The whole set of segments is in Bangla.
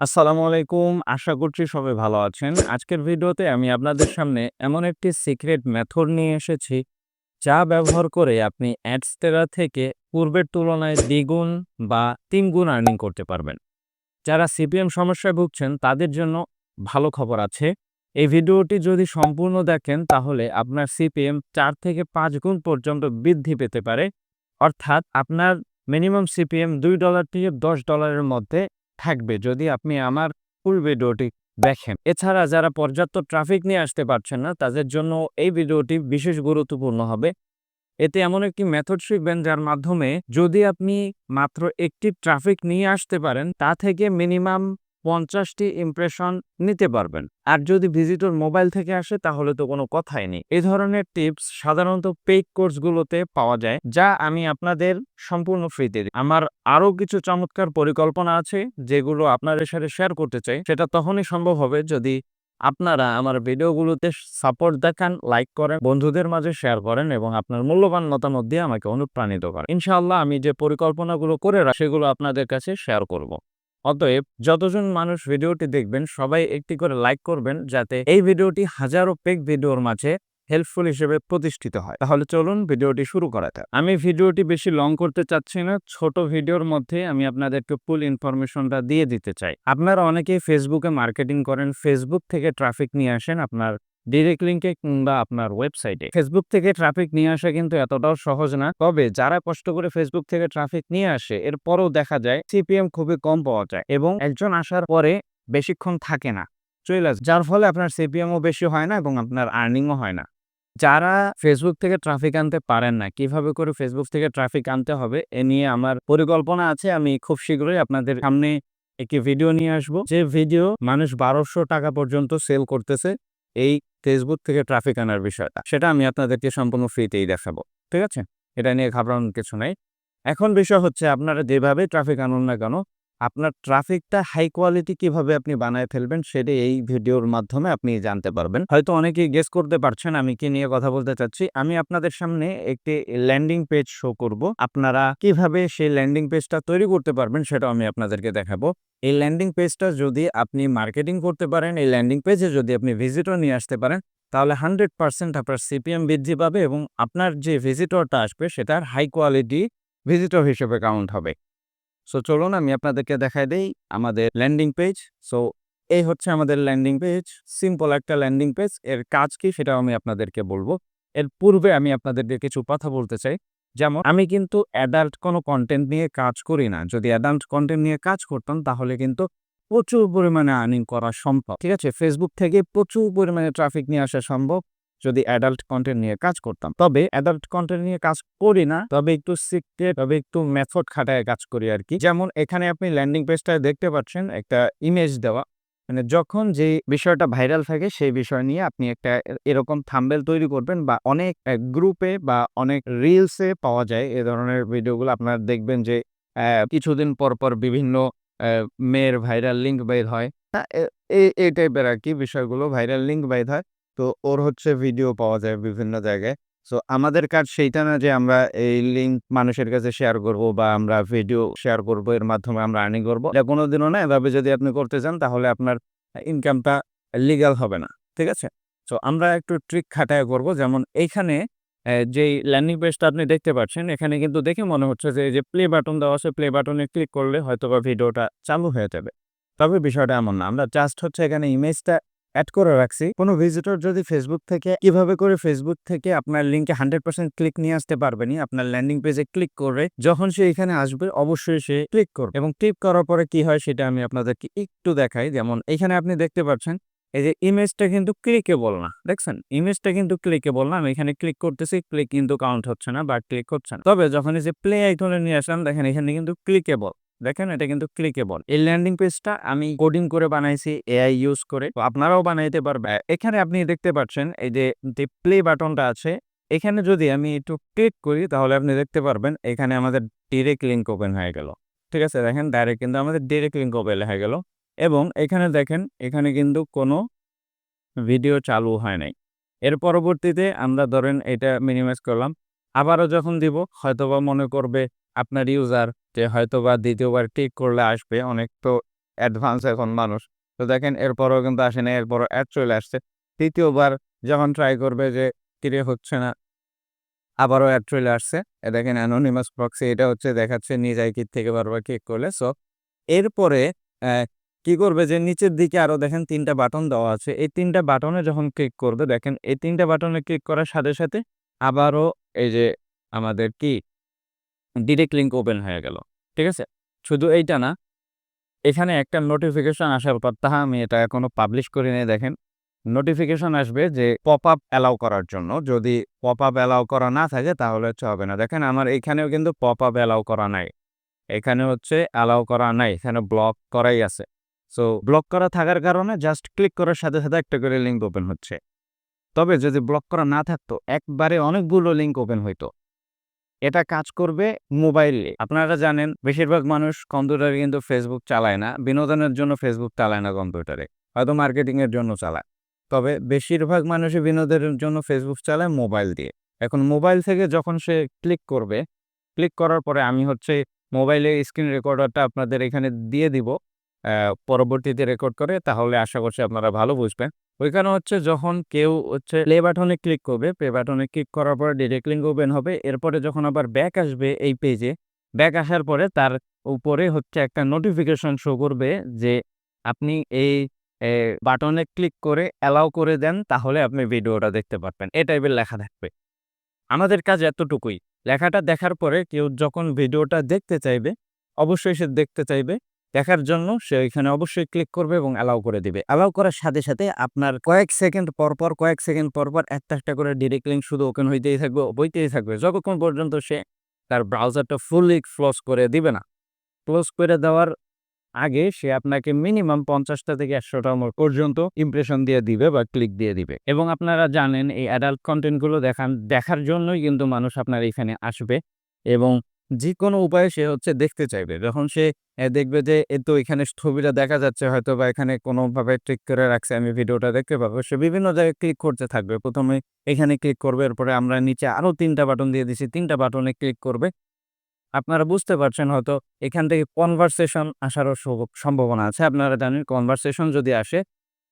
আসসালামু আলাইকুম। আশা করছি সবাই ভালো আছেন। আজকের ভিডিওতে আমি আপনাদের সামনে এমন একটি সিক্রেট মেথড নিয়ে এসেছি, যা ব্যবহার করে আপনি অ্যাডস্টেরা থেকে পূর্বের তুলনায় দ্বিগুণ বা তিনগুণ আর্নিং করতে পারবেন। যারা সিপিএম সমস্যায় ভুগছেন, তাদের জন্য ভালো খবর আছে। এই ভিডিওটি যদি সম্পূর্ণ দেখেন, তাহলে আপনার সিপিএম চার থেকে পাঁচ গুণ পর্যন্ত বৃদ্ধি পেতে পারে। অর্থাৎ আপনার মিনিমাম সিপিএম দুই ডলার থেকে দশ ডলারের মধ্যে থাকবে যদি আপনি আমার ফুল ভিডিওটি দেখেন। এছাড়া যারা পর্যাপ্ত ট্রাফিক নিয়ে আসতে পারছেন না, তাদের জন্য এই ভিডিওটি বিশেষ গুরুত্বপূর্ণ হবে। এতে এমন একটি মেথড শিখবেন যার মাধ্যমে যদি আপনি মাত্র একটি ট্রাফিক নিয়ে আসতে পারেন, তা থেকে মিনিমাম পঞ্চাশটি ইমপ্রেশন নিতে পারবেন। আর যদি ভিজিটর মোবাইল থেকে আসে, তাহলে তো কোনো কথাই নেই। এই ধরনের টিপস সাধারণত পেইড কোর্সগুলোতে পাওয়া যায়, যা আমি আপনাদের সম্পূর্ণ ফ্রিতে আমার আরও কিছু চমৎকার পরিকল্পনা আছে, যেগুলো আপনাদের সাথে শেয়ার করতে চাই। সেটা তখনই সম্ভব হবে যদি আপনারা আমার ভিডিওগুলোতে সাপোর্ট দেখান লাইক করেন, বন্ধুদের মাঝে শেয়ার করেন এবং আপনার মূল্যবান মতামত দিয়ে আমাকে অনুপ্রাণিত করেন। ইনশাআল্লাহ আমি যে পরিকল্পনাগুলো করে সেগুলো আপনাদের কাছে শেয়ার করব। অতএব যতজন মানুষ ভিডিওটি দেখবেন, সবাই একটি করে লাইক করবেন যাতে এই ভিডিওটি হাজারো পেক ভিডিওর মাঝে হেল্পফুল হিসেবে প্রতিষ্ঠিত হয়। তাহলে চলুন ভিডিওটি শুরু করা যাক। আমি ভিডিওটি বেশি লং করতে চাচ্ছি না, ছোট ভিডিওর মধ্যে আমি আপনাদেরকে ফুল ইনফরমেশনটা দিয়ে দিতে চাই। আপনারা অনেকেই ফেসবুকে মার্কেটিং করেন ফেসবুক থেকে ট্রাফিক নিয়ে আসেন, আপনার ডিরেক্ট লিঙ্কে কিংবা আপনার ওয়েবসাইটে ফেসবুক থেকে ট্রাফিক নিয়ে আসা কিন্তু এতটাও সহজ না। তবে যারা কষ্ট করে ফেসবুক থেকে ট্রাফিক নিয়ে আসে, এরপরও দেখা যায় সিপিএম খুবই কম পাওয়া যায় এবং একজন আসার পরে বেশিক্ষণ থাকে না, চলে যার ফলে আপনার সিপিএমও বেশি হয় না এবং আপনার আর্নিংও হয় না। যারা ফেসবুক থেকে ট্রাফিক আনতে পারেন না, কীভাবে করে ফেসবুক থেকে ট্রাফিক আনতে হবে, এ নিয়ে আমার পরিকল্পনা আছে। আমি খুব শীঘ্রই আপনাদের সামনে একটি ভিডিও নিয়ে আসব। যে ভিডিও মানুষ বারোশো টাকা পর্যন্ত সেল করতেছে এই ফেসবুক থেকে ট্রাফিক আনার বিষয়টা, সেটা আমি আপনাদেরকে সম্পূর্ণ ফ্রিতেই দেখাবো, ঠিক আছে? এটা নিয়ে ঘাবড়ানোর কিছু নেই। এখন বিষয় হচ্ছে আপনারা যেভাবে ট্রাফিক আনুন না কেন আপনার ট্রাফিকটা হাই কোয়ালিটি কীভাবে আপনি বানায় ফেলবেন, সেটা এই ভিডিওর মাধ্যমে আপনি জানতে পারবেন। হয়তো অনেকেই গেস করতে পারছেন, আমি কি নিয়ে কথা বলতে চাচ্ছি? আমি আপনাদের সামনে একটি ল্যান্ডিং পেজ শো করব। আপনারা কীভাবে সেই ল্যান্ডিং পেজটা তৈরি করতে পারবেন সেটা আমি আপনাদেরকে দেখাবো। এই ল্যান্ডিং পেজটা যদি আপনি মার্কেটিং করতে পারেন, এই ল্যান্ডিং পেজে যদি আপনি ভিজিটর নিয়ে আসতে পারেন, তাহলে হান্ড্রেড পার্সেন্ট আপনার সিপিএম বৃদ্ধি পাবে এবং আপনার যে ভিজিটরটা আসবে, সেটার হাই কোয়ালিটি ভিজিটর হিসেবে কাউন্ট হবে। সো চলুন আমি আপনাদেরকে দেখাই দেই আমাদের ল্যান্ডিং পেজ সো এই হচ্ছে আমাদের ল্যান্ডিং পেজ সিম্পল একটা ল্যান্ডিং পেজ এর কাজ কি সেটাও আমি আপনাদেরকে বলব। এর পূর্বে আমি আপনাদেরকে কিছু কথা বলতে চাই। যেমন, আমি কিন্তু অ্যাডাল্ট কোনো কন্টেন্ট নিয়ে কাজ করি না। যদি অ্যাডাল্ট কন্টেন্ট নিয়ে কাজ করতাম, তাহলে কিন্তু প্রচুর পরিমাণে আর্নিং করা সম্ভব। ঠিক আছে? ফেসবুক থেকে প্রচুর পরিমাণে ট্রাফিক নিয়ে আসা সম্ভব। যদি অ্যাডাল্ট কন্টেন্ট নিয়ে কাজ করতাম। তবে অ্যাডাল্ট কন্টেন্ট নিয়ে কাজ করি না, তবে একটু সিক্রেট তবে একটু মেথড খাটায় কাজ করি আর কি যেমন এখানে আপনি ল্যান্ডিং পেজটায় দেখতে পাচ্ছেন একটা ইমেজ দেওয়া। মানে যখন যে বিষয়টা ভাইরাল থাকে, সেই বিষয় নিয়ে আপনি একটা এরকম থাম্বেল তৈরি করবেন বা অনেক গ্রুপে বা অনেক রিলসে পাওয়া যায় এ ধরনের ভিডিওগুলো আপনারা দেখবেন যে কিছুদিন পর পর বিভিন্ন মেয়ের ভাইরাল লিঙ্ক বের হয়। এই টাইপের আর কি বিষয়গুলো ভাইরাল লিঙ্ক বের হয়। তো ওর হচ্ছে ভিডিও পাওয়া যায় বিভিন্ন জায়গায়। সো আমাদের কাজ সেইটা না যে আমরা এই লিঙ্ক মানুষের কাছে শেয়ার করব বা আমরা ভিডিও শেয়ার করব, এর মাধ্যমে আমরা আর্নিং করব। এটা কোনোদিনও না, এভাবে যদি আপনি করতে চান, তাহলে আপনার ইনকামটা লিগাল হবে না, ঠিক আছে? সো আমরা একটু ট্রিক খাটায় করব, যেমন এইখানে যেই ল্যান্ডিং পেজটা আপনি দেখতে পাচ্ছেন, এখানে কিন্তু দেখে মনে হচ্ছে যে এই যে প্লে বাটন দেওয়া আছে প্লে বাটনে ক্লিক করলে হয়তো বা ভিডিওটা চালু হয়ে যাবে। তবে বিষয়টা এমন না, আমরা জাস্ট হচ্ছে এখানে ইমেজটা অ্যাড করে রাখছি। কোনো ভিজিটর যদি ফেসবুক থেকে, কীভাবে করে ফেসবুক থেকে আপনার লিঙ্কে হান্ড্রেড পার্সেন্ট ক্লিক নিয়ে আসতে পারবেনি আপনার ল্যান্ডিং পেজে ক্লিক করে, যখন সে এখানে আসবে, অবশ্যই সে ক্লিক করবে। এবং ক্লিক করার পরে কি হয় সেটা আমি আপনাদেরকে একটু দেখাই। যেমন এখানে আপনি দেখতে পাচ্ছেন, এই যে ইমেজটা কিন্তু ক্লিকেবল না। দেখছেন? ইমেজটা কিন্তু ক্লিকেবল না। আমি এখানে ক্লিক করতেছি ক্লিক কিন্তু কাউন্ট হচ্ছে না বা ক্লিক হচ্ছে না। তবে যখন এই যে প্লে আইকনে নিয়ে আসলাম, দেখেন এখানে কিন্তু ক্লিকেবল দেখেন এটা কিন্তু ক্লিকেবল এই ল্যান্ডিং পেজটা আমি কোডিং করে বানাইছি এআই ইউজ করে। তো আপনারাও বানাইতে পারবে এখানে আপনি দেখতে পাচ্ছেন এই যে প্লে বাটনটা আছে, এখানে যদি আমি একটু ক্লিক করি, তাহলে আপনি দেখতে পারবেন এখানে আমাদের ডিরেক্ট লিঙ্ক ওপেন হয়ে গেল। ঠিক আছে? দেখেন ডাইরেক্ট কিন্তু আমাদের ডিরেক্ট লিঙ্ক ওপেন হয়ে গেল। এবং এখানে দেখেন, এখানে কিন্তু কোনো ভিডিও চালু হয় নাই। এর পরবর্তীতে আমরা ধরেন এটা মিনিমাইজ করলাম। আবারও যখন দিব, হয়তোবা মনে করবে আপনার ইউজার যে হয়তো বা দ্বিতীয়বার ক্লিক করলে আসবে, অনেক তো অ্যাডভান্স এখন মানুষ। তো দেখেন, এরপরও কিন্তু আসে না, এরপরও অ্যাড চলে আসছে। তৃতীয়বার যখন ট্রাই করবে যে, কিরে, হচ্ছে না। আবারও অ্যাড চলে আসছে। দেখেন অ্যানোনিমাস প্রক্সি এটা হচ্ছে দেখাচ্ছে নিজ আইকির থেকে বারবার ক্লিক করলে। সো এরপরে কি করবে যে, নিচের দিকে আরও দেখেন তিনটা বাটন দেওয়া আছে। এই তিনটা বাটনে যখন ক্লিক করবে, দেখেন, এই তিনটা বাটনে ক্লিক করার সাথে সাথে আবারও এই যে আমাদের কি ডিরেক্ট লিঙ্ক ওপেন হয়ে গেল, ঠিক আছে? শুধু এইটা না, এখানে একটা নোটিফিকেশন আসার পর, তাহা আমি এটা এখনও পাবলিশ করি নাই, দেখেন। নোটিফিকেশন আসবে যে পপ আপ অ্যালাউ করার জন্য। যদি পপ আপ অ্যালাউ করা না থাকে, তাহলে হচ্ছে হবে না। দেখেন, আমার এখানেও কিন্তু পপ আপ অ্যালাউ করা নাই। এখানে হচ্ছে অ্যালাউ করা নাই, এখানে ব্লক করাই আছে। সো ব্লক করা থাকার কারণে জাস্ট ক্লিক করার সাথে সাথে একটা করে লিঙ্ক ওপেন হচ্ছে। তবে যদি ব্লক করা না থাকতো, একবারে অনেকগুলো লিঙ্ক ওপেন হইতো। এটা কাজ করবে মোবাইলে আপনারা জানেন, বেশিরভাগ মানুষ কম্পিউটারে কিন্তু ফেসবুক চালায় না। বিনোদনের জন্য ফেসবুক চালায় না কম্পিউটারে। হয়তো মার্কেটিং এর জন্য চালায়। তবে বেশিরভাগ মানুষই বিনোদনের জন্য ফেসবুক চালায় মোবাইল দিয়ে। এখন মোবাইল থেকে যখন সে ক্লিক করবে, ক্লিক করার পরে আমি হচ্ছে মোবাইলের স্ক্রিন রেকর্ডারটা আপনাদের এখানে দিয়ে দিব। পরবর্তীতে রেকর্ড করে, তাহলে আশা করছি আপনারা ভালো বুঝবেন। ওইখানে হচ্ছে যখন কেউ হচ্ছে প্লে বাটনে ক্লিক করবে প্লে বাটনে ক্লিক করার পরে ডিরেক্ট লিঙ্ক ওপেন হবে। এরপরে যখন আবার ব্যাক আসবে এই পেজে ব্যাক আসার পরে তার উপরে হচ্ছে একটা নোটিফিকেশন শো করবে যে আপনি এই বাটনে ক্লিক করে অ্যালাউ করে দেন, তাহলে আপনি ভিডিওটা দেখতে পারবেন। এই টাইপের লেখা থাকবে। আমাদের কাজ এতটুকুই। লেখাটা দেখার পরে কেউ যখন ভিডিওটা দেখতে চাইবে, অবশ্যই সে দেখতে চাইবে। দেখার জন্য সে এখানে অবশ্যই ক্লিক করবে এবং অ্যালাউ করে দিবে। অ্যালাউ করার সাথে সাথে আপনার কয়েক সেকেন্ড পর পর, কয়েক সেকেন্ড পর পর একটা একটা করে ডিরেক্ট লিঙ্ক শুধু ওপেন হইতেই থাকবে বইতেই থাকবে। যতক্ষণ পর্যন্ত সে তার ব্রাউজারটা ফুললি ক্লোজ করে দিবে না। ক্লোজ করে দেওয়ার আগে সে আপনাকে মিনিমাম পঞ্চাশটা থেকে একশোটা পর্যন্ত ইমপ্রেশন দিয়ে দিবে বা ক্লিক দিয়ে দিবে। এবং আপনারা জানেন এই অ্যাডাল্ট কন্টেন্টগুলো দেখান, দেখার জন্যই কিন্তু মানুষ আপনার এখানে আসবে এবং যে কোনো উপায়ে সে হচ্ছে দেখতে চাইবে। যখন সে দেখবে যে, এ তো এখানে ছবিটা দেখা যাচ্ছে হয়তো বা এখানে কোনোভাবে ক্লিক করে রাখছে, আমি ভিডিওটা দেখতে পাবো। সে বিভিন্ন জায়গায় ক্লিক করতে থাকবে। প্রথমে এখানে ক্লিক করবে, এরপরে আমরা নিচে আরও তিনটা বাটন দিয়ে দিছি। তিনটা বাটনে ক্লিক করবে। আপনারা বুঝতে পারছেন হয়তো এখান থেকে কনভারসেশন আসারও সম্ভাবনা আছে। আপনারা জানেন কনভারসেশন যদি আসে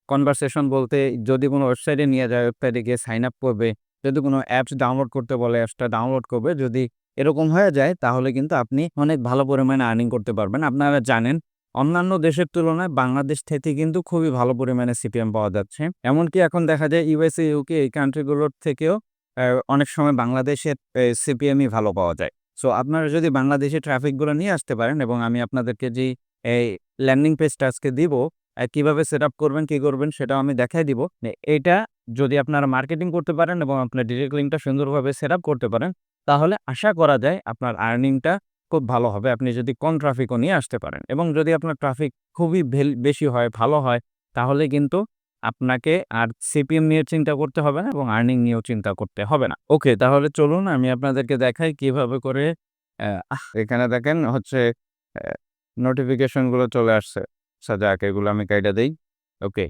কনভারসেশন বলতে যদি কোনো ওয়েবসাইটে নিয়ে যায় ওয়েবসাইটে গিয়ে সাইন আপ করবে, যদি কোনো অ্যাপস ডাউনলোড করতে বলে অ্যাপসটা ডাউনলোড করবে, যদি এরকম হয়ে যায়, তাহলে কিন্তু আপনি অনেক ভালো পরিমাণে আর্নিং করতে পারবেন। আপনারা জানেন, অন্যান্য দেশের তুলনায় বাংলাদেশ থেকে কিন্তু খুবই ভালো পরিমাণে সিপিএম পাওয়া যাচ্ছে। এমনকি এখন দেখা যায় ইউএসএ ইউকে এই কান্ট্রিগুলোর থেকেও অনেক সময় বাংলাদেশের সিপিএমই ভালো পাওয়া যায়। সো আপনারা যদি বাংলাদেশে ট্রাফিকগুলো নিয়ে আসতে পারেন এবং আমি আপনাদেরকে যে এই ল্যান্ডিং পেজটা আজকে দিব কীভাবে সেট আপ করবেন, কি করবেন, সেটাও আমি দেখাই দিব। এটা যদি আপনারা মার্কেটিং করতে পারেন এবং আপনার ডিরেক্ট লিঙ্কটা সুন্দরভাবে সেট আপ করতে পারেন তাহলে আশা করা যায় আপনার আর্নিংটা খুব ভালো হবে। আপনি যদি কম ট্রাফিকও নিয়ে আসতে পারেন এবং যদি আপনার ট্রাফিক খুবই বেশি হয়, ভালো হয়, তাহলে কিন্তু আপনাকে আর সিপিএম নিয়ে চিন্তা করতে হবে না এবং আর্নিং নিয়েও চিন্তা করতে হবে না। ওকে তাহলে চলুন আমি আপনাদেরকে দেখাই কীভাবে করে এখানে দেখেন হচ্ছে নোটিফিকেশনগুলো চলে আসছে। আচ্ছা যাক, এগুলো আমি কাইটা দেই। ওকে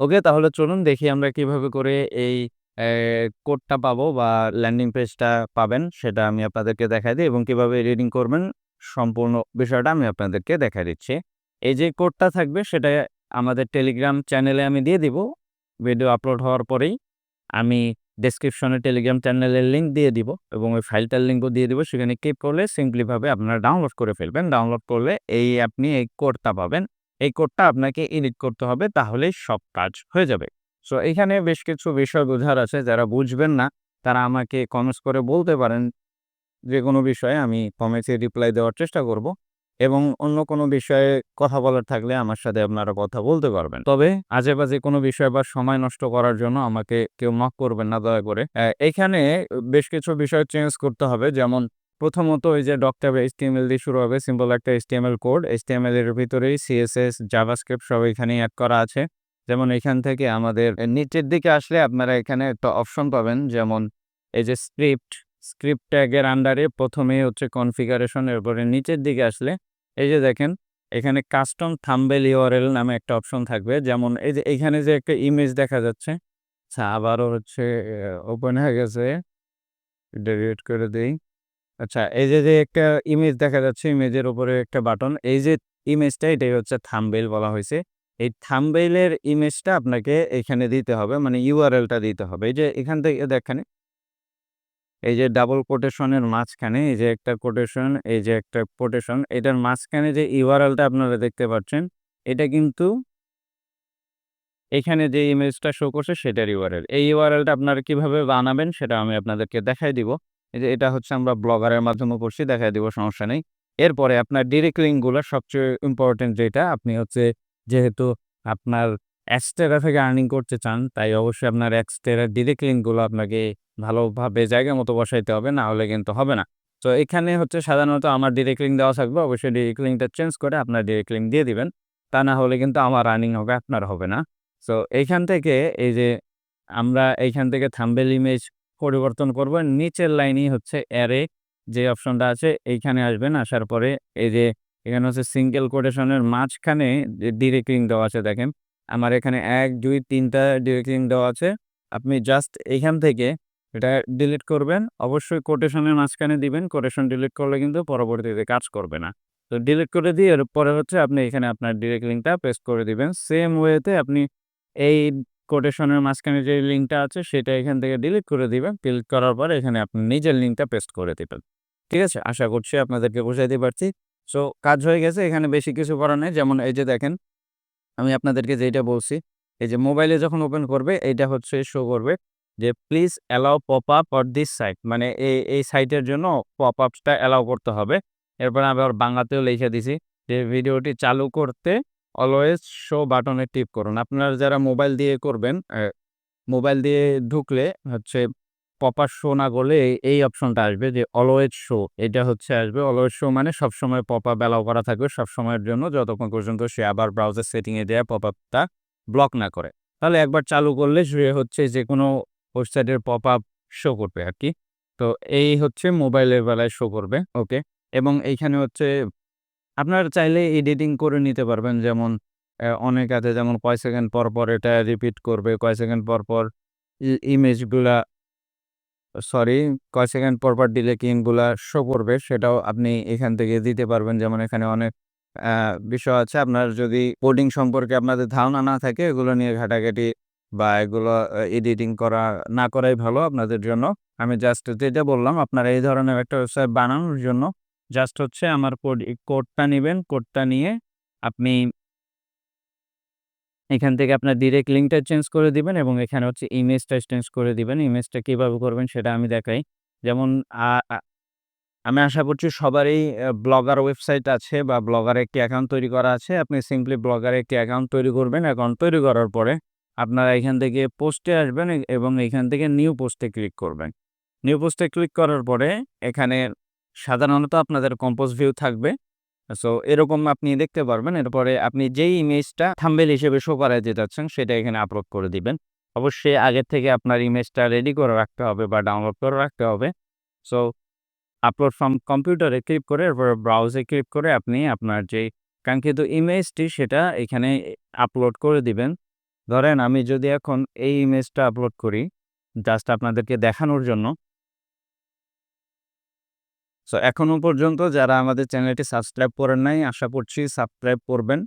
ওকে তাহলে চলুন দেখি আমরা কীভাবে করে এই কোডটা পাবো বা ল্যান্ডিং পেজটা পাবেন, সেটা আমি আপনাদেরকে দেখাই দিই এবং কীভাবে রিডিং করবেন সম্পূর্ণ বিষয়টা আমি আপনাদেরকে দেখা দিচ্ছি। এই যে কোডটা থাকবে, সেটা আমাদের টেলিগ্রাম চ্যানেলে আমি দিয়ে দিব। ভিডিও আপলোড হওয়ার পরেই আমি ডেসক্রিপশনে টেলিগ্রাম চ্যানেলের লিঙ্ক দিয়ে দিব এবং ওই ফাইলটার লিঙ্কও দিয়ে দিব। সেখানে ক্লিক করলে সিম্পলিভাবে আপনারা ডাউনলোড করে ফেলবেন। ডাউনলোড করলে এই আপনি এই কোডটা পাবেন। এই কোডটা আপনাকে এডিট করতে হবে, তাহলেই সব কাজ হয়ে যাবে। সো এখানে বেশ কিছু বিষয় বোঝার আছে, যারা বুঝবেন না, তারা আমাকে কমেন্টস করে বলতে পারেন যে কোনো বিষয়ে, আমি কমেন্টসে রিপ্লাই দেওয়ার চেষ্টা করব এবং অন্য কোনো বিষয়ে কথা বলার থাকলে আমার সাথে আপনারা কথা বলতে পারবেন। তবে আজে বাজে কোনো বিষয় বা সময় নষ্ট করার জন্য আমাকে কেউ নক করবেন না, দয়া করে। এখানে বেশ কিছু বিষয় চেঞ্জ করতে হবে, যেমন প্রথমত ওই যে ডক্টর এইচটিএমএল দিয়ে শুরু হবে সিম্পল একটা এইচটিএমএল কোড এইচটিএমএল এর ভিতরেই সিএসএস জাভাস্ক্রিপ্ট সব এখানেই অ্যাড করা আছে। যেমন এখান থেকে আমাদের নিচের দিকে আসলে আপনারা এখানে একটা অপশন পাবেন, যেমন এই যে স্ক্রিপ্ট স্ক্রিপ্ট ট্যাগের আন্ডারে প্রথমে হচ্ছে কনফিগারেশন এরপরে নিচের দিকে আসলে এই যে দেখেন, এখানে কাস্টম থাম্বেল ইউআরএল নামে একটা অপশন থাকবে, যেমন এই যে এখানে যে একটা ইমেজ দেখা যাচ্ছে আচ্ছা আবারও হচ্ছে ওপেন হয়ে গেছে ডিলিট করে দেই আচ্ছা এই যে যে একটা ইমেজ দেখা যাচ্ছে ইমেজের উপরে একটা বাটন এই যে ইমেজটা এটাই হচ্ছে থাম্বনেইল বলা হয়েছে এই থাম্বনেইলের ইমেজটা আপনাকে এখানে দিতে হবে মানে ইউআরএলটা দিতে হবে। এই যে এখান থেকে দেখেন, এই যে ডাবল কোটেশনের মাঝখানে, এই যে একটা কোটেশন এই যে একটা কোটেশন এটার মাঝখানে যে ইউআরএলটা আপনারা দেখতে পাচ্ছেন, এটা কিন্তু এখানে যে ইমেজটা শো করছে, সেটার ইউআরএল এই ইউআরএলটা আপনারা কীভাবে বানাবেন, সেটা আমি আপনাদেরকে দেখাই দিব। এই যে এটা হচ্ছে আমরা ব্লগারের মাধ্যমে করছি, দেখাই দিব, সমস্যা নেই। এরপরে আপনার ডিরেক্ট লিঙ্কগুলো সবচেয়ে ইম্পর্টেন্ট যেটা, আপনি হচ্ছে যেহেতু আপনার এক্সটেরা থেকে আর্নিং করতে চান, তাই অবশ্যই আপনার এক্সটেরা ডিরেক্ট লিঙ্কগুলো আপনাকে ভালোভাবে জায়গা মতো বসাইতে হবে, না হলে কিন্তু হবে না। তো এখানে হচ্ছে সাধারণত আমার ডিরেক্ট লিঙ্ক দেওয়া থাকবে, অবশ্যই ডিরেক্ট লিঙ্কটা চেঞ্জ করে আপনার ডিরেক্ট লিঙ্ক দিয়ে দিবেন। তা না হলে কিন্তু আমার রানিং হবে, আপনার হবে না। সো এইখান থেকে এই যে আমরা এইখান থেকে থাম্বেল ইমেজ পরিবর্তন করব, নিচের লাইনই হচ্ছে অ্যারে যে অপশনটা আছে, এইখানে আসবেন, আসার পরে এই যে এখানে হচ্ছে সিঙ্গেল কোটেশনের মাঝখানে ডিরেক্ট দেওয়া আছে, দেখেন। আমার এখানে এক, দুই, তিনটা ডিরেক্ট দেওয়া আছে। আপনি জাস্ট এখান থেকে এটা ডিলিট করবেন। অবশ্যই কোটেশনের মাঝখানে দিবেন। কোটেশন ডিলিট করলে কিন্তু পরবর্তীতে কাজ করবে না। তো ডিলিট করে দিয়ে এর পরে হচ্ছে আপনি এখানে আপনার ডিরেক্ট লিঙ্কটা পেস্ট করে দিবেন। সেম ওয়েতে আপনি এই কোটেশনের মাঝখানে যে লিঙ্কটা আছে, সেটা এখান থেকে ডিলিট করে দিবেন। ডিলিট করার পর এখানে আপনি নিজের লিঙ্কটা পেস্ট করে দিবেন। ঠিক আছে? আশা করছি আপনাদেরকে বোঝাইতে পারছি। সো কাজ হয়ে গেছে, এখানে বেশি কিছু করার নেই। যেমন এই যে দেখেন, আমি আপনাদেরকে যেটা বলছি, এই যে মোবাইলে যখন ওপেন করবে, এইটা হচ্ছে শো করবে যে please allow pop up or this site মানে এই এই সাইটের জন্য পপ আপসটা অ্যালাউ করতে হবে। এরপর আবার বাংলাতেও লিখে দিছি যে, ভিডিওটি চালু করতে অলওয়েজ শো বাটনে টিপ করুন। আপনারা যারা মোবাইল দিয়ে করবেন মোবাইল দিয়ে ঢুকলে হচ্ছে পপার শো না করলে এই- অপশনটা আসবে যে অলওয়েজ শো এটা হচ্ছে আসবে অলওয়েজ শো মানে সবসময় পপ আপ অ্যালাউ করা থাকবে সবসময়ের জন্য যতক্ষণ পর্যন্ত সে আবার ব্রাউজার সেটিংয়ে দেওয়া পপ আপটা ব্লক না করে। তাহলে একবার চালু করলে সে হচ্ছে যে কোনো ওয়েবসাইটের পপ আপ শো করবে আর কি। তো এই হচ্ছে মোবাইলের বেলায় শো করবে ওকে এবং এইখানে হচ্ছে আপনারা চাইলে এডিটিং করে নিতে পারবেন, যেমন অনেক আছে যেমন কয় সেকেন্ড পর পর এটা রিপিট করবে কয় সেকেন্ড পর পর ইমেজগুলা সরি, কয় সেকেন্ড পর পর ডিলেকিংগুলা শো করবে, সেটাও আপনি এখান থেকে দিতে পারবেন। যেমন এখানে অনেক বিষয় আছে। আপনার যদি কোডিং সম্পর্কে আপনাদের ধারণা না থাকে, এগুলো নিয়ে ঘাটাঘাটি বা এগুলো এডিটিং করা না করাই ভালো আপনাদের জন্য। আমি জাস্ট যেটা বললাম, আপনারা এই ধরনের একটা ওয়েবসাইট বানানোর জন্য জাস্ট হচ্ছে আমার কোড কোডটা নেবেন। কোডটা নিয়ে আপনি এখান থেকে আপনার ডিরেক্ট লিঙ্কটা চেঞ্জ করে দিবেন এবং এখানে হচ্ছে ইমেজটা চেঞ্জ করে দিবেন। ইমেজটা কীভাবে করবেন সেটা আমি দেখাই। যেমন আমি আশা করছি সবারই ব্লগার ওয়েবসাইট আছে বা ব্লগারে একটি অ্যাকাউন্ট তৈরি করা আছে। আপনি সিম্পলি ব্লগারে একটি অ্যাকাউন্ট তৈরি করবেন। অ্যাকাউন্ট তৈরি করার পরে আপনারা এখান থেকে পোস্টে আসবেন এবং এখান থেকে নিউ পোস্টে ক্লিক করবেন। নিউ পোস্টে ক্লিক করার পরে এখানে সাধারণত আপনাদের কম্পোজ ভিউ থাকবে। সো এরকম আপনি দেখতে পারবেন। এরপরে আপনি যেই ইমেজটা থাম্বেল হিসেবে শো করাতে যাচ্ছেন সেটা এখানে আপলোড করে দিবেন। অবশ্যই আগের থেকে আপনার ইমেজটা রেডি করে রাখতে হবে বা ডাউনলোড করে রাখতে হবে। সো আপলোড ফ্রম কম্পিউটারে ক্লিক করে, এরপরে ব্রাউজে ক্লিক করে আপনি আপনার যে কাঙ্ক্ষিত ইমেজটি সেটা এখানে আপলোড করে দিবেন। ধরেন আমি যদি এখন এই ইমেজটা আপলোড করি জাস্ট আপনাদেরকে দেখানোর জন্য সো এখনও পর্যন্ত যারা আমাদের চ্যানেলটি সাবস্ক্রাইব করেন নাই, আশা করছি সাবস্ক্রাইব করবেন।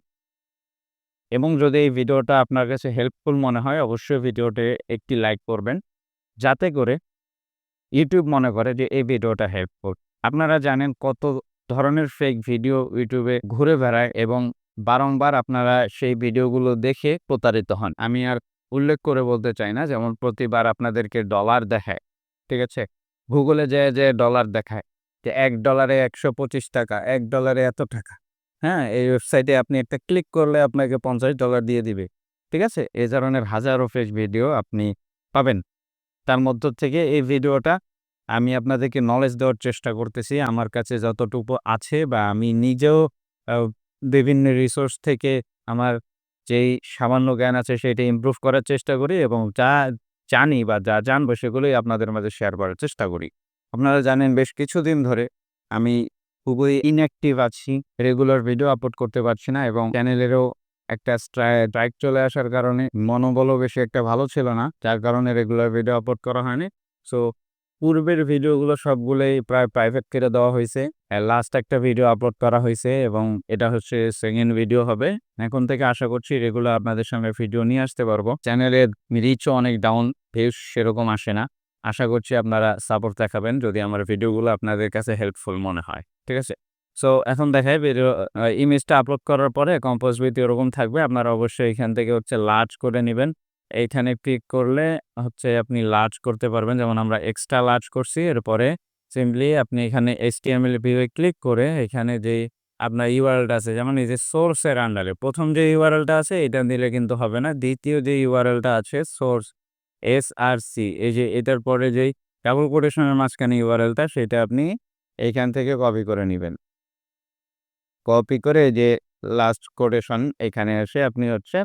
এবং যদি এই ভিডিওটা আপনার কাছে হেল্পফুল মনে হয়, অবশ্যই ভিডিওতে একটি লাইক করবেন। যাতে করে ইউটিউব মনে করে যে এই ভিডিওটা হেল্পফুল আপনারা জানেন কত ধরনের ফেক ভিডিও ইউটিউবে ঘুরে বেড়ায় এবং বারংবার আপনারা সেই ভিডিওগুলো দেখে প্রতারিত হন। আমি আর উল্লেখ করে বলতে চাই না, যেমন প্রতিবার আপনাদেরকে ডলার দেখায়, ঠিক আছে? গুগলে যে যে ডলার দেখায়। যে এক ডলারে একশো পঁচিশ টাকা, এক ডলারে এত টাকা। হ্যাঁ এই ওয়েবসাইটে আপনি একটা ক্লিক করলে আপনাকে পঞ্চাশ ডলার দিয়ে দিবে। ঠিক আছে? এই ধরনের হাজারো ফেক ভিডিও আপনি পাবেন। তার মধ্য থেকে এই ভিডিওটা আমি আপনাদেরকে নলেজ দেওয়ার চেষ্টা করতেছি। আমার কাছে যতটুকু আছে বা আমি নিজেও বিভিন্ন রিসোর্স থেকে আমার যেই সামান্য জ্ঞান আছে সেটা ইমপ্রুভ করার চেষ্টা করি এবং যা জানি বা যা জানব সেগুলোই আপনাদের মাঝে শেয়ার করার চেষ্টা করি। আপনারা জানেন বেশ কিছুদিন ধরে আমি খুবই ইনঅ্যাক্টিভ আছি। রেগুলার ভিডিও আপলোড করতে পারছি না এবং চ্যানেলেরও একটা স্ট্রাইক চলে আসার কারণে মনোবলও বেশি একটা ভালো ছিল না, যার কারণে রেগুলার ভিডিও আপলোড করা হয়নি। সো পূর্বের ভিডিওগুলো সবগুলোই প্রায় প্রাইভেট করে দেওয়া হয়েছে। লাস্ট একটা ভিডিও আপলোড করা হয়েছে এবং এটা হচ্ছে সেকেন্ড ভিডিও হবে। এখন থেকে আশা করছি রেগুলার আপনাদের সামনে ভিডিও নিয়ে আসতে পারব। চ্যানেলের রিচও অনেক ডাউন ভিউজ সেরকম আসে না। আশা করছি আপনারা সাপোর্ট দেখাবেন যদি আমার ভিডিওগুলো আপনাদের কাছে হেল্পফুল মনে হয়, ঠিক আছে? সো এখন দেখায় ভিডিও ইমেজটা আপলোড করার পরে কম্পোজ ভিডিও এরকম থাকবে, আপনারা অবশ্যই এখান থেকে হচ্ছে লার্জ করে নেবেন। এইখানে ক্লিক করলে হচ্ছে আপনি লার্জ করতে পারবেন, যেমন আমরা এক্সট্রা লার্জ করছি, এরপরে সিম্পলি আপনি এখানে এইচটিএমএল ভিউয়ে ক্লিক করে এখানে যে আপনার ইউআরএলটা আছে, যেমন এই যে সোর্সের আন্ডারে প্রথম যে ইউআরএলটা আছে, এটা দিলে কিন্তু হবে না। দ্বিতীয় যে ইউআরএলটা আছে সোর্স এস আর সি। এই যে এটার পরে যেই ডাবল কোটেশনের মাঝখানে ইউআরএলটা, সেটা আপনি এইখান থেকে কপি করে নেবেন। কপি করে যে লাস্ট কোটেশন, এখানে এসে আপনি হচ্ছে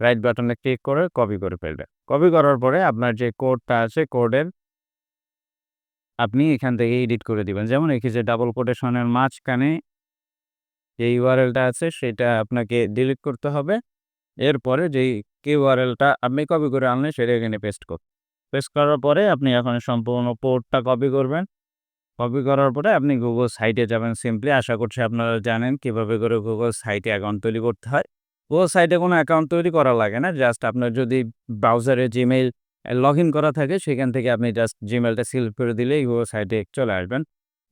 রাইট বাটনে ক্লিক করে কপি করে ফেলবেন। কপি করার পরে আপনার যে কোডটা আছে, কোডের আপনি এখান থেকে এডিট করে দিবেন। যেমন এখানে যে ডাবল কোটেশনের মাঝখানে যে ইউআরএলটা আছে, সেটা আপনাকে ডিলিট করতে হবে। এরপরে যেই কিউআরএলটা আপনি কপি করে আনলেন সেটা এখানে পেস্ট করুন। পেস্ট করার পরে আপনি এখন সম্পূর্ণ পোর্টটা কপি করবেন। কপি করার পরে আপনি গুগল সাইটে যাবেন সিম্পলি আশা করছি আপনারা জানেন কীভাবে করে গুগল সাইটে অ্যাকাউন্ট তৈরি করতে হয়। গুগল সাইটে কোনো অ্যাকাউন্ট তৈরি করা লাগে না। জাস্ট আপনার যদি ব্রাউজারে জিমেইল লগ ইন করা থাকে, সেখান থেকে আপনি জাস্ট জিমেলটা সিলেক্ট করে দিলেই গুগল সাইটে চলে আসবেন।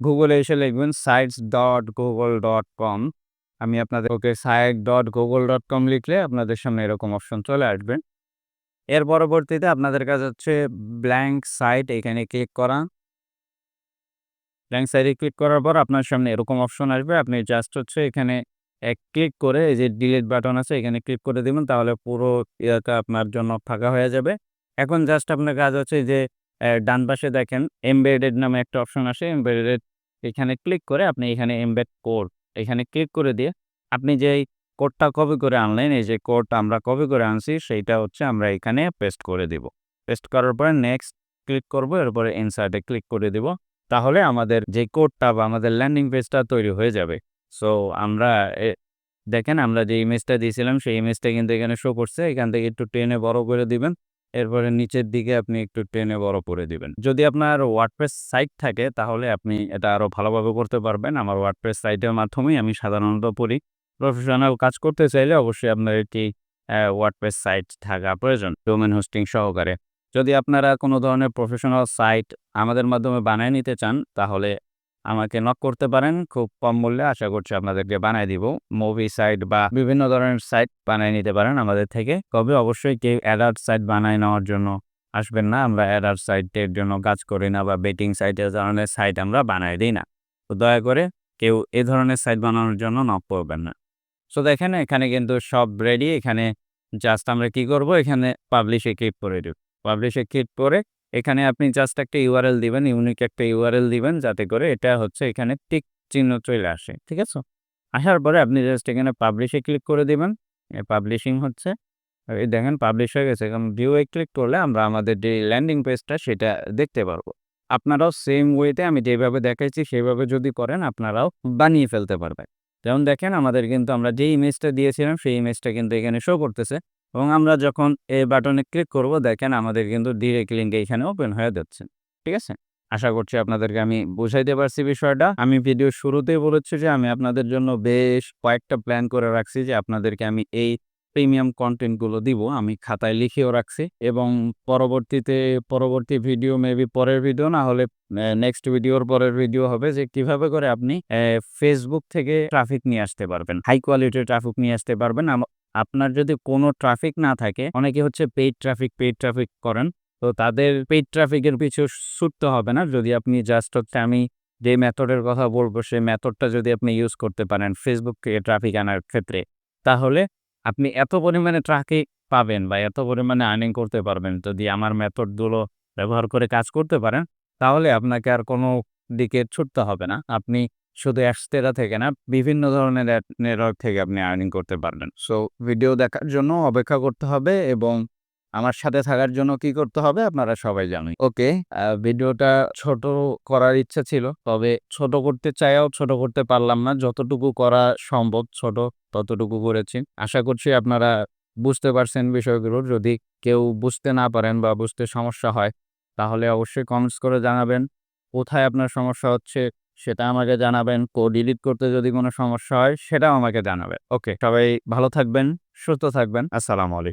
গুগলে এসে লিখবেন sites dot google dot com আমি আপনাদের okay site dot google dot com লিখলে আপনাদের সামনে এরকম অপশন চলে আসবে। এর পরবর্তীতে আপনাদের কাছে হচ্ছে ব্ল্যাঙ্ক সাইট এখানে ক্লিক করা। ব্ল্যাঙ্ক সাইডে ক্লিক করার পর আপনার সামনে এরকম অপশন আসবে। আপনি জাস্ট হচ্ছে এখানে এক ক্লিক করে এই যে ডিলিট বাটন আছে, এখানে ক্লিক করে দিবেন, তাহলে পুরো ইয়েটা আপনার জন্য ফাঁকা হয়ে যাবে। এখন জাস্ট আপনার কাজ হচ্ছে যে ডান পাশে দেখেন এমবেডেড নামে একটা অপশন আসে এমবেডেড এখানে ক্লিক করে আপনি এখানে এমবেড কোড এখানে ক্লিক করে দিয়ে আপনি যেই কোডটা কপি করে আনলেন, এই যে কোডটা আমরা কপি করে আনছি, সেইটা হচ্ছে আমরা এখানে পেস্ট করে দিব। পেস্ট করার পরে নেক্সট ক্লিক করব, এরপরে ইনসার্টে ক্লিক করে দিব। তাহলে আমাদের যে কোডটা বা আমাদের ল্যান্ডিং পেজটা তৈরি হয়ে যাবে। সো আমরা দেখেন আমরা যে ইমেজটা দিয়েছিলাম, সেই ইমেজটা কিন্তু এখানে শো করছে। এখান থেকে একটু টেনে বড় করে দিবেন। এরপরে নিচের দিকে আপনি একটু টেনে বড় করে দিবেন। যদি আপনার ওয়ার্ডপ্রেস সাইট থাকে, তাহলে আপনি এটা আরও ভালোভাবে করতে পারবেন। আমার ওয়ার্ডপ্রেস সাইটের মাধ্যমেই আমি সাধারণত পড়ি। প্রফেশনাল কাজ করতে চাইলে অবশ্যই আপনার একটি ওয়ার্ডপ্রেস সাইট থাকা প্রয়োজন ডোমেন হোস্টিং সহকারে। যদি আপনারা কোনো ধরনের প্রফেশনাল সাইট আমাদের মাধ্যমে বানিয়ে নিতে চান, তাহলে আমাকে নক করতে পারেন। খুব কম মূল্যে আশা করছি আপনাদেরকে বানিয়ে দিব। মুভি সাইট বা বিভিন্ন ধরনের সাইট বানিয়ে নিতে পারেন আমাদের থেকে। তবে অবশ্যই কেউ অ্যাডাল্ট সাইট বানায় নেওয়ার জন্য আসবেন না। আমরা অ্যাডাল্ট সাইটের জন্য কাজ করি না বা বেটিং সাইটের ধরনের সাইট আমরা বানাই দিই না। তো দয়া করে কেউ এ ধরনের সাইট বানানোর জন্য নক করবেন না। সো দেখেন, এখানে কিন্তু সব রেডি এখানে জাস্ট আমরা কি করব? এখানে পাবলিশে ক্লিক করে দেব। পাবলিশে ক্লিক করে এখানে আপনি জাস্ট একটা ইউআরএল দিবেন ইউনিক একটা ইউআরএল দিবেন, যাতে করে এটা হচ্ছে এখানে টিক চিহ্ন চলে আসে, ঠিক আছে? আসার পরে আপনি জাস্ট এখানে পাবলিশে ক্লিক করে দিবেন। পাবলিশিং হচ্ছে। এই দেখেন পাবলিশ হয়ে গেছে। এখন ভিউয়ে ক্লিক করলে আমরা আমাদের যে ল্যান্ডিং পেজটা সেটা দেখতে পারব। আপনারাও সেম ওয়েতে আমি যেভাবে দেখাইছি, সেভাবে যদি করেন, আপনারাও বানিয়ে ফেলতে পারবেন। যেমন দেখেন, আমাদের কিন্তু আমরা যে ইমেজটা দিয়েছিলাম, সেই ইমেজটা কিন্তু এখানে শো করতেছে। এবং আমরা যখন এই বাটনে ক্লিক করব, দেখেন আমাদের কিন্তু ডিরেক্ট লিঙ্ক এইখানে ওপেন হয়ে যাচ্ছে, ঠিক আছে? আশা করছি আপনাদেরকে আমি বুঝাইতে পারছি বিষয়টা। আমি ভিডিও শুরুতেই বলেছি যে, আমি আপনাদের জন্য বেশ কয়েকটা প্ল্যান করে রাখছি যে, আপনাদেরকে আমি এই প্রিমিয়াম কন্টেন্টগুলো দিব, আমি খাতায় লিখেও রাখছি এবং পরবর্তীতে, পরবর্তী ভিডিও মেবি পরের ভিডিও না হলে নেক্সট ভিডিওর পরের ভিডিও হবে যে, কীভাবে করে আপনি ফেসবুক থেকে ট্রাফিক নিয়ে আসতে পারবেন হাই কোয়ালিটির ট্রাফিক নিয়ে আসতে পারবেন। আপনার যদি কোনো ট্রাফিক না থাকে, অনেকে হচ্ছে পেইড ট্রাফিক পেইড ট্রাফিক করেন। তো তাদের পেইড ট্রাফিকের পিছু ছুটতে হবে না। যদি আপনি জাস্ট হচ্ছে আমি যে মেথডের কথা বলব, সেই মেথডটা যদি আপনি ইউজ করতে পারেন ফেসবুক থেকে ট্রাফিক আনার ক্ষেত্রে, তাহলে আপনি এত পরিমাণে ট্রাফিক পাবেন বা এত পরিমাণে আর্নিং করতে পারবেন। যদি আমার মেথডগুলো ব্যবহার করে কাজ করতে পারেন, তাহলে আপনাকে আর কোনো দিকে ছুটতে হবে না। আপনি শুধু অ্যাপসটেরা থেকে না, বিভিন্ন ধরনের অ্যাপ নেটওয়ার্ক থেকে আপনি আর্নিং করতে পারবেন। সো ভিডিও দেখার জন্য অপেক্ষা করতে হবে এবং আমার সাথে থাকার জন্য কি করতে হবে আপনারা সবাই জানেন। ওকে ভিডিওটা ছোট করার ইচ্ছা ছিল, তবে ছোট করতে চাইও ছোট করতে পারলাম না। যতটুকু করা সম্ভব ছোট, ততটুকু করেছি। আশা করছি আপনারা বুঝতে পারছেন বিষয়গুলো। যদি কেউ বুঝতে না পারেন বা বুঝতে সমস্যা হয়, তাহলে অবশ্যই কমেন্টস করে জানাবেন। কোথায় আপনার সমস্যা হচ্ছে? সেটা আমাকে জানাবেন। কো ডিলিট করতে যদি কোনো সমস্যা হয়, সেটাও আমাকে জানাবেন। ওকে সবাই ভালো থাকবেন, সুস্থ থাকবেন। আসসালামু আলাইকুম।